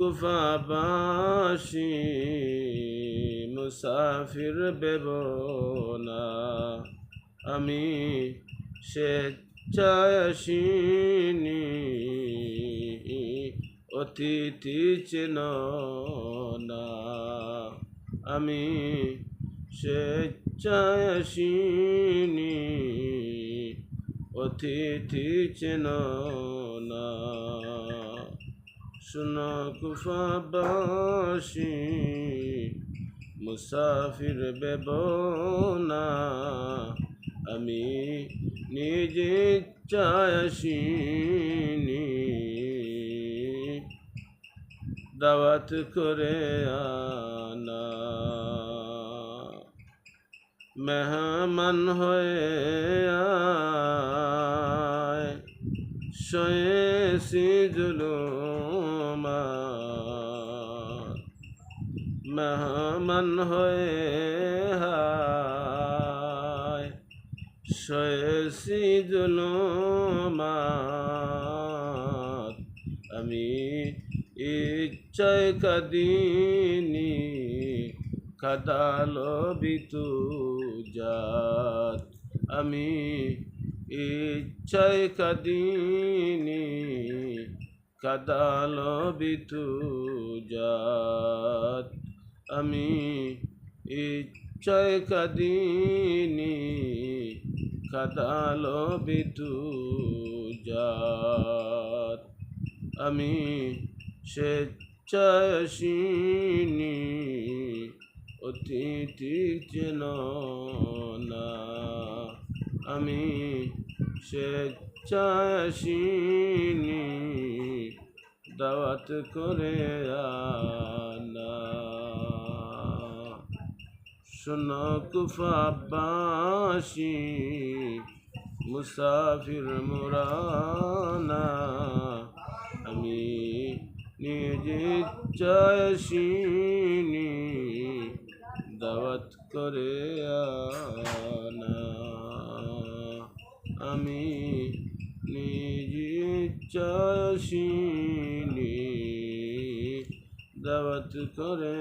কুফাবাসী মুসাফির বেবনা আমি স্বেচ্ছায় আসিনি অতিথি চেন আমি স্বেচ্ছায় আসিনি অতিথি চেন না শুনো কুফাবাসী মুসাফির বেবনা আমি নিজে চায়াসিনি দাওয়াত করে আনা মেহমান হয়ে আয় শয়েছি জুলুমা মেহমান হয়ে হায় শয়েছি আমি ইচ্ছায় কাদিনী কাদালো বিতু জাত আমি ইচ্ছায় কাদিনী। কাদালো বিতু জাত। আমি ইচ্ছায় কাদিনী কাদালো বিতু জাত। আমি স্বেচ্ছায় আসিনি, অতিথি চেন না। আমি স্বেচ্ছায় আসিনি দাওয়াত করে আনা। শোনো মুসাফির মুরানা আমি নিজে চাষিনি দাওয়াত করে আনা। আমি নিজ চাষিনি দাওয়াত করে